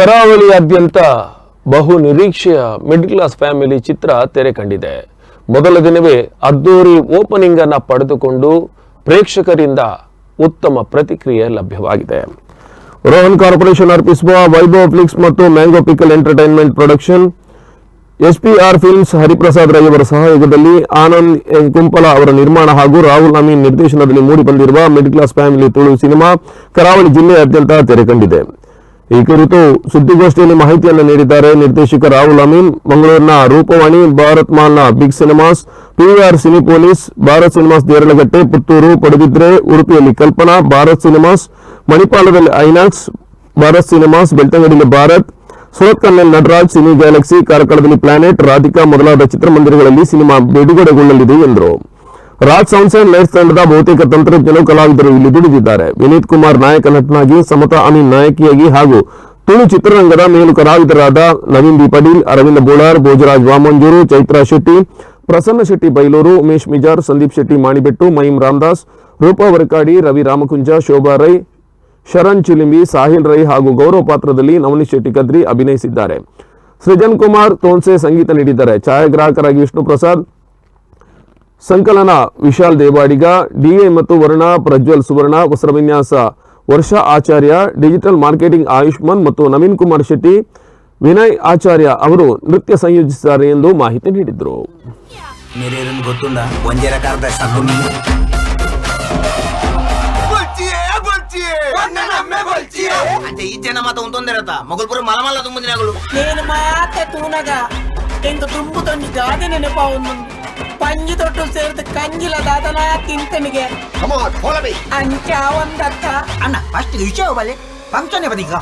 ಕರಾವಳಿಯಾದ್ಯಂತ ಬಹು ನಿರೀಕ್ಷೆಯ mid class family ಚಿತ್ರ ತೆರೆ ಕಂಡಿದೆ. ಮೊದಲ ದಿನವೇ ಅದ್ದೂರಿ ಓಪನಿಂಗ್ ಅನ್ನು ಪಡೆದುಕೊಂಡು ಪ್ರೇಕ್ಷಕರಿಂದ ಉತ್ತಮ ಪ್ರತಿಕ್ರಿಯೆ ಲಭ್ಯವಾಗಿದೆ. ರೋಹನ್ ಕಾರ್ಪೊರೇಷನ್ ಅರ್ಪಿಸುವ ವೈಭವ್ ಫ್ಲಿಕ್ಸ್ ಮತ್ತು mango pickle entertainment production. SPR films Hariprasad Rai ಅವರ ಸಹಯೋಗದಲ್ಲಿ ಆನಂದ್ ಕುಂಪಲ ಅವರ ನಿರ್ಮಾಣ ಹಾಗೂ ರಾಹುಲ್ ಅಮೀನ್ ನಿರ್ದೇಶನದಲ್ಲಿ ಮೂಡಿಬಂದಿರುವ mid class family Tulu cinema Karavali ಜಿಲ್ಲೆಯಾದ್ಯಂತ ತೆರೆ ಕಂಡಿದೆ. ಈ ಕುರಿತು ಸುದ್ದಿಗೋಷ್ಠಿಯಲ್ಲಿ ಮಾಹಿತಿಯನ್ನು ನೀಡಿದ್ದಾರೆ ನಿರ್ದೇಶಕ ರಾಹುಲ್ ಅಮೀನ್. ಮಂಗಳೂರಿನ Roopavani, Bharat ಮಾಲ್ನ big cinemas PVR Cinepolis, Bharat cinemas Deralakatte Puttur Padubidri ಉಡುಪಿಯಲ್ಲಿ ಕಲ್ಪನಾ, ಭಾರತ್ ಸಿನಿಮಾಸ್, ಮಣಿಪಾಲದಲ್ಲಿ ಐನಾಕ್ಸ್, ಭಾರತ್ ಸಿನಿಮಾಸ್, ಬೆಳ್ತಂಗಡಿಯಲ್ಲಿ ಭಾರತ್ ಸುರತ್ಕಲ್ನಲ್ಲಿ ನಟರಾಜ್, ಸಿನಿ ಗ್ಯಾಲಕ್ಸಿ, ಕಾರ್ಕಳದಲ್ಲಿ ಪ್ಲಾನೆಟ್, ರಾಧಿಕಾ ಮೊದಲಾದ ಚಿತ್ರಮಂದಿರಗಳಲ್ಲಿ ಸಿನಿಮಾ ಬಿಡುಗಡೆಗೊಳ್ಳಲಿದೆ ಎಂದರು. ರಾಜ್ ಸೌನ್ಸೇನ್ ಅಂಡ್ ಲೈಟ್ಸ್ ತಂಡದ ಬಹುತೇಕ ತಂತ್ರಜ್ಞರು ಕಲಾವಿದರು ಇಲ್ಲಿ ದುಡಿದಿದ್ದಾರೆ. ವಿನೀತ್ ಕುಮಾರ್ ನಾಯಕ ನಟನಾಗಿ, ಸಮತಾ ಅನಿ ನಾಯಕಿಯಾಗಿ ಹಾಗೂ ತುಳು ಚಿತ್ರರಂಗದ ಮೇಲು ಕಲಾವಿದರಾದ ನವೀನ್ ಬಿ ಪಟೀಲ್ ಅರವಿಂದ ಬೋಳಾರ್, ಭೋಜರಾಜ್ ವಾಮಂಜೂರು, ಚೈತ್ರಾ ಶೆಟ್ಟಿ, ಪ್ರಸನ್ನ ಶೆಟ್ಟಿ ಬೈಲೂರು, ಉಮೇಶ್ ಮಿಜಾರ್, ಸಂದೀಪ್ ಶೆಟ್ಟಿ ಮಾಣಿಬೆಟ್ಟು ಮಹಿಂ ರಾಮದಾಸ್, ರೂಪಾ ವರ್ಕಾಡಿ, ರವಿ ರಾಮಕುಂಜ, ಶೋಭಾ ರೈ, ಶರಣ್ ಚಿಲಿಂಬಿ, ಸಾಹಿಲ್ ರೈ ಹಾಗೂ ಗೌರವ ಪಾತ್ರದಲ್ಲಿ ನವನೀಶ್ ಶೆಟ್ಟಿ ಕದ್ರಿ ಅಭಿನಯಿಸಿದ್ದಾರೆ. ಸೃಜನ್ ಕುಮಾರ್ ತೋನ್ಸೆ ಸಂಗೀತ ನೀಡಿದ್ದಾರೆ. ಛಾಯಾಗ್ರಾಹಕರಾಗಿ ವಿಷ್ಣು ಪ್ರಸಾದ್ ಸಂಕಲನ ವಿಶಾಲ್ ದೇವಾಡಿಗ ಡಿಎ ಮತ್ತು ವರ್ಣ ಪ್ರಜ್ವಲ್ ಸುವರ್ಣ ವಸ್ತ್ರವಿನ್ಯಾಸ ವರ್ಷ ಆಚಾರ್ಯ ಡಿಜಿಟಲ್ ಮಾರ್ಕೆಟಿಂಗ್ ಆಯುಷ್ಮಾನ್ ಮತ್ತು ನವೀನ್ ಕುಮಾರ್ ಶೆಟ್ಟಿ ವಿನಯ್ ಆಚಾರ್ಯ ಅವರು ನೃತ್ಯ ಸಂಯೋಜಿಸಿದ್ದಾರೆ ಎಂದು ಮಾಹಿತಿ ನೀಡಿದರು మీరేరని గుర్తుందా వంజర కార్ద సగ్గుని అంటే ಈ ಜನ ಮಾತ ಪಂಜಿ ತೊಟ್ಟು ಸೇರಿದ ಕಂಜಿಲ ದಾದನ ತಿಂತನಿಗೆ. ಅಂಚ ಒಂದಕ್ಕ. ಅಣ್ಣ ಫಸ್ಟ್ ವಿಷಯ ಬಲೆ ಫಂಕ್ಷನ್ ಬದೀಗ